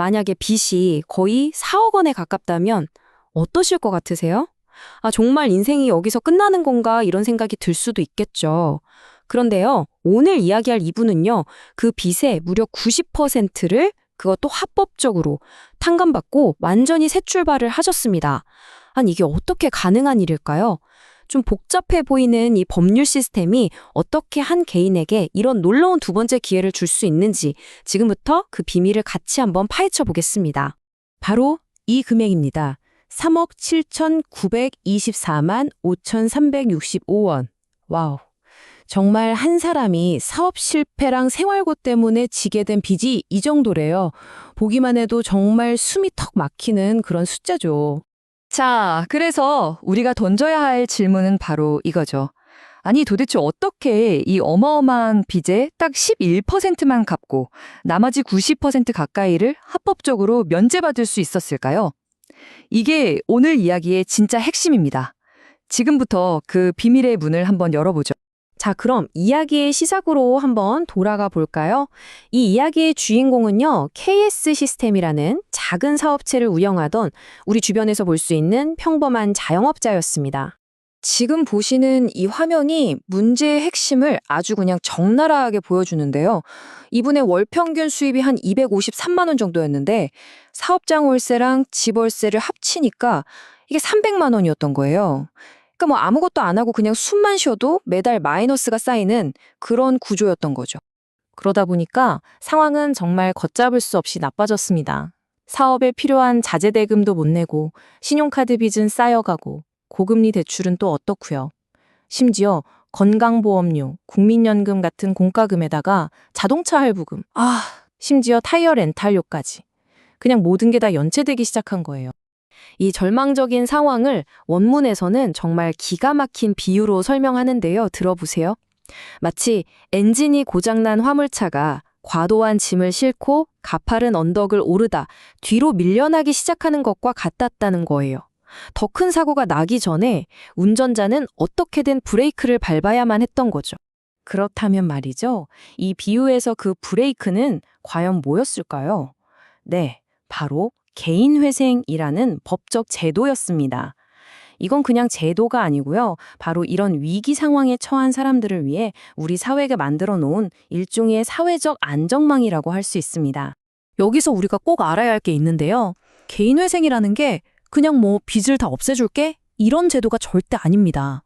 만약에 빚이 거의 4억 원에 가깝다면 어떠실 것 같으세요? 아, 정말 인생이 여기서 끝나는 건가 이런 생각이 들 수도 있겠죠. 그런데요, 오늘 이야기할 이분은요, 그 빚의 무려 90%를 그것도 합법적으로 탕감받고 완전히 새 출발을 하셨습니다. 아니, 이게 어떻게 가능한 일일까요? 좀 복잡해 보이는 이 법률 시스템이 어떻게 한 개인에게 이런 놀라운 두 번째 기회를 줄 수 있는지 지금부터 그 비밀을 같이 한번 파헤쳐 보겠습니다. 바로 이 금액입니다. 3억 7,924만 5,365원. 와우. 정말 한 사람이 사업 실패랑 생활고 때문에 지게 된 빚이 이 정도래요. 보기만 해도 정말 숨이 턱 막히는 그런 숫자죠. 자, 그래서 우리가 던져야 할 질문은 바로 이거죠. 아니, 도대체 어떻게 이 어마어마한 빚의 딱 11%만 갚고 나머지 90% 가까이를 합법적으로 면제받을 수 있었을까요? 이게 오늘 이야기의 진짜 핵심입니다. 지금부터 그 비밀의 문을 한번 열어보죠. 자, 그럼 이야기의 시작으로 한번 돌아가 볼까요? 이 이야기의 주인공은요, KS 시스템이라는 작은 사업체를 운영하던 우리 주변에서 볼 수 있는 평범한 자영업자였습니다. 지금 보시는 이 화면이 문제의 핵심을 아주 그냥 적나라하게 보여주는데요. 이분의 월 평균 수입이 한 253만 원 정도였는데 사업장 월세랑 집 월세를 합치니까 이게 300만 원이었던 거예요. 그러니까 뭐 아무것도 안 하고 그냥 숨만 쉬어도 매달 마이너스가 쌓이는 그런 구조였던 거죠. 그러다 보니까 상황은 정말 걷잡을 수 없이 나빠졌습니다. 사업에 필요한 자재 대금도 못 내고 신용카드 빚은 쌓여가고 고금리 대출은 또 어떻고요. 심지어 건강보험료, 국민연금 같은 공과금에다가 자동차 할부금, 아, 심지어 타이어 렌탈료까지. 그냥 모든 게 다 연체되기 시작한 거예요. 이 절망적인 상황을 원문에서는 정말 기가 막힌 비유로 설명하는데요. 들어보세요. 마치 엔진이 고장난 화물차가 과도한 짐을 싣고 가파른 언덕을 오르다 뒤로 밀려나기 시작하는 것과 같았다는 거예요. 더 큰 사고가 나기 전에 운전자는 어떻게든 브레이크를 밟아야만 했던 거죠. 그렇다면 말이죠. 이 비유에서 그 브레이크는 과연 뭐였을까요? 네, 바로 개인회생이라는 법적 제도였습니다. 이건 그냥 제도가 아니고요. 바로 이런 위기 상황에 처한 사람들을 위해 우리 사회가 만들어 놓은 일종의 사회적 안정망이라고 할 수 있습니다. 여기서 우리가 꼭 알아야 할 게 있는데요. 개인회생이라는 게 그냥 뭐 빚을 다 없애줄게? 이런 제도가 절대 아닙니다.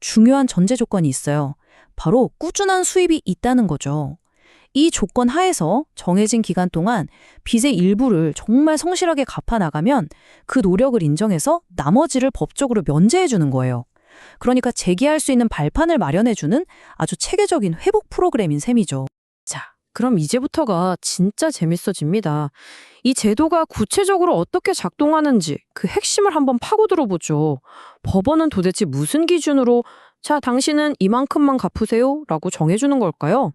중요한 전제 조건이 있어요. 바로 꾸준한 수입이 있다는 거죠. 이 조건 하에서 정해진 기간 동안 빚의 일부를 정말 성실하게 갚아 나가면 그 노력을 인정해서 나머지를 법적으로 면제해 주는 거예요. 그러니까 재기할 수 있는 발판을 마련해 주는 아주 체계적인 회복 프로그램인 셈이죠. 자, 그럼 이제부터가 진짜 재밌어집니다. 이 제도가 구체적으로 어떻게 작동하는지 그 핵심을 한번 파고들어 보죠. 법원은 도대체 무슨 기준으로 자, 당신은 이만큼만 갚으세요? 라고 정해주는 걸까요?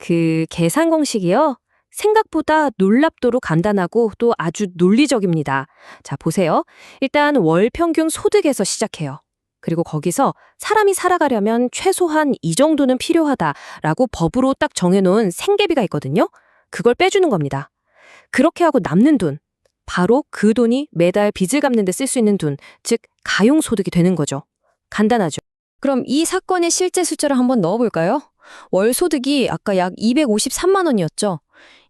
그 계산 공식이요. 생각보다 놀랍도록 간단하고 또 아주 논리적입니다. 자, 보세요. 일단 월 평균 소득에서 시작해요. 그리고 거기서 사람이 살아가려면 최소한 이 정도는 필요하다라고 법으로 딱 정해놓은 생계비가 있거든요. 그걸 빼주는 겁니다. 그렇게 하고 남는 돈, 바로 그 돈이 매달 빚을 갚는 데 쓸 수 있는 돈, 즉 가용소득이 되는 거죠. 간단하죠. 그럼 이 사건의 실제 숫자를 한번 넣어볼까요? 월 소득이 아까 약 253만 원이었죠.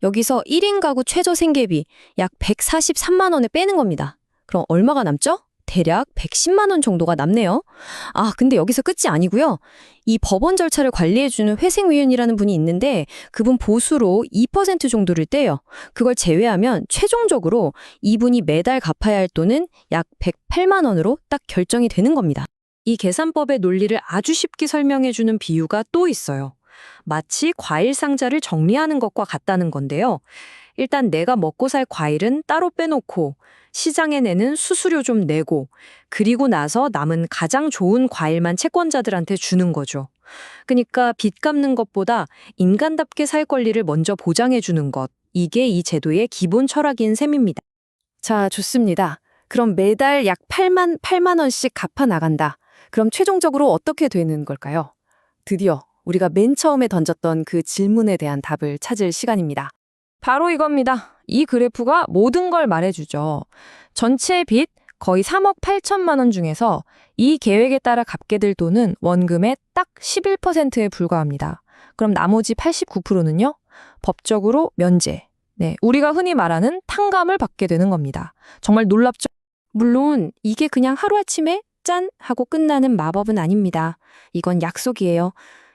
여기서 1인 가구 최저 생계비 약 143만 원을 빼는 겁니다. 그럼 얼마가 남죠? 대략 110만 원 정도가 남네요. 아, 근데 여기서 끝이 아니고요. 이 법원 절차를 관리해주는 회생위원이라는 분이 있는데 그분 보수로 2% 정도를 떼요. 그걸 제외하면 최종적으로 이분이 매달 갚아야 할 돈은 약 108만 원으로 딱 결정이 되는 겁니다. 이 계산법의 논리를 아주 쉽게 설명해주는 비유가 또 있어요. 마치 과일 상자를 정리하는 것과 같다는 건데요. 일단 내가 먹고 살 과일은 따로 빼놓고 시장에 내는 수수료 좀 내고 그리고 나서 남은 가장 좋은 과일만 채권자들한테 주는 거죠. 그러니까 빚 갚는 것보다 인간답게 살 권리를 먼저 보장해 주는 것. 이게 이 제도의 기본 철학인 셈입니다. 자, 좋습니다. 그럼 매달 약 8만 8만 원씩 갚아 나간다. 그럼 최종적으로 어떻게 되는 걸까요? 드디어 우리가 맨 처음에 던졌던 그 질문에 대한 답을 찾을 시간입니다. 바로 이겁니다. 이 그래프가 모든 걸 말해주죠. 전체 빚 거의 3억 8천만 원 중에서 이 계획에 따라 갚게 될 돈은 원금의 딱 11%에 불과합니다. 그럼 나머지 89%는요? 법적으로 면제. 네, 우리가 흔히 말하는 탕감을 받게 되는 겁니다. 정말 놀랍죠? 물론 이게 그냥 하루아침에 짠 하고 끝나는 마법은 아닙니다. 이건 약속이에요.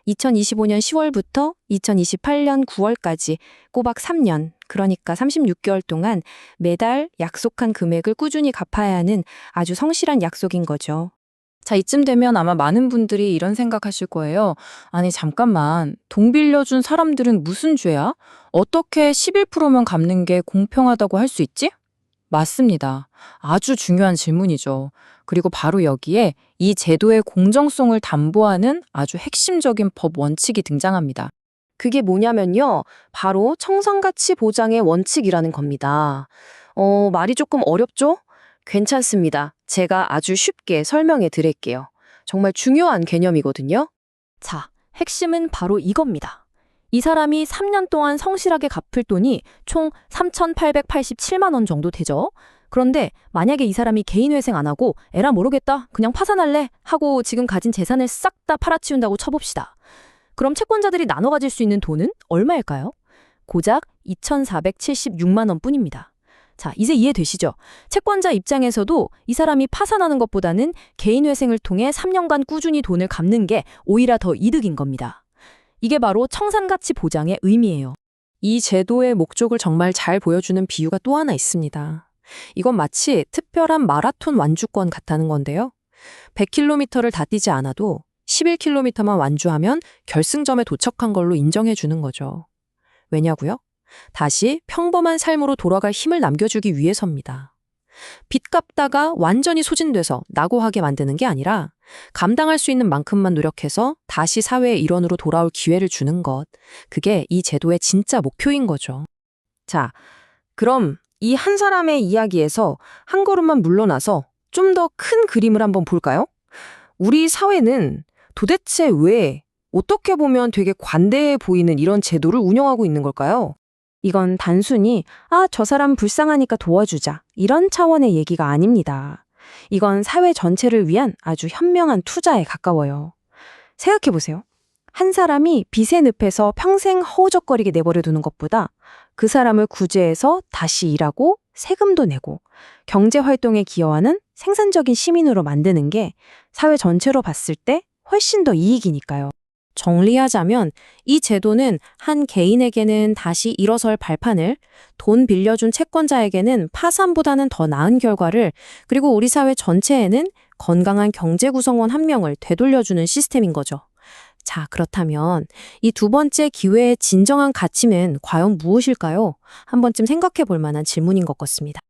2025년 10월부터 2028년 9월까지 꼬박 3년, 그러니까 36개월 동안 매달 약속한 금액을 꾸준히 갚아야 하는 아주 성실한 약속인 거죠. 자, 이쯤 되면 아마 많은 분들이 이런 생각하실 거예요. 아니, 잠깐만. 돈 빌려준 사람들은 무슨 죄야? 어떻게 11%면 갚는 게 공평하다고 할 수 있지? 맞습니다. 아주 중요한 질문이죠. 그리고 바로 여기에 이 제도의 공정성을 담보하는 아주 핵심적인 법 원칙이 등장합니다. 그게 뭐냐면요. 바로 청산가치 보장의 원칙이라는 겁니다. 어, 말이 조금 어렵죠? 괜찮습니다. 제가 아주 쉽게 설명해 드릴게요. 정말 중요한 개념이거든요. 자, 핵심은 바로 이겁니다. 이 사람이 3년 동안 성실하게 갚을 돈이 총 3,887만 원 정도 되죠. 그런데 만약에 이 사람이 개인회생 안 하고 에라 모르겠다 그냥 파산할래 하고 지금 가진 재산을 싹 다 팔아치운다고 쳐봅시다. 그럼 채권자들이 나눠 가질 수 있는 돈은 얼마일까요? 고작 2,476만 원뿐입니다. 자, 이제 이해되시죠? 채권자 입장에서도 이 사람이 파산하는 것보다는 개인회생을 통해 3년간 꾸준히 돈을 갚는 게 오히려 더 이득인 겁니다. 이게 바로 청산가치 보장의 의미예요. 이 제도의 목적을 정말 잘 보여주는 비유가 또 하나 있습니다. 이건 마치 특별한 마라톤 완주권 같다는 건데요. 100km를 다 뛰지 않아도 11km만 완주하면 결승점에 도착한 걸로 인정해 주는 거죠. 왜냐고요? 다시 평범한 삶으로 돌아갈 힘을 남겨주기 위해서입니다. 빚 갚다가 완전히 소진돼서 낙오하게 만드는 게 아니라 감당할 수 있는 만큼만 노력해서 다시 사회의 일원으로 돌아올 기회를 주는 것. 그게 이 제도의 진짜 목표인 거죠. 자, 그럼 이 한 사람의 이야기에서 한 걸음만 물러나서 좀 더 큰 그림을 한번 볼까요? 우리 사회는 도대체 왜 어떻게 보면 되게 관대해 보이는 이런 제도를 운영하고 있는 걸까요? 이건 단순히 아, 저 사람 불쌍하니까 도와주자 이런 차원의 얘기가 아닙니다. 이건 사회 전체를 위한 아주 현명한 투자에 가까워요. 생각해 보세요. 한 사람이 빚의 늪에서 평생 허우적거리게 내버려 두는 것보다 그 사람을 구제해서 다시 일하고 세금도 내고 경제 활동에 기여하는 생산적인 시민으로 만드는 게 사회 전체로 봤을 때 훨씬 더 이익이니까요. 정리하자면 이 제도는 한 개인에게는 다시 일어설 발판을, 돈 빌려준 채권자에게는 파산보다는 더 나은 결과를, 그리고 우리 사회 전체에는 건강한 경제 구성원 한 명을 되돌려주는 시스템인 거죠. 자, 그렇다면 이 두 번째 기회의 진정한 가치는 과연 무엇일까요? 한 번쯤 생각해 볼 만한 질문인 것 같습니다.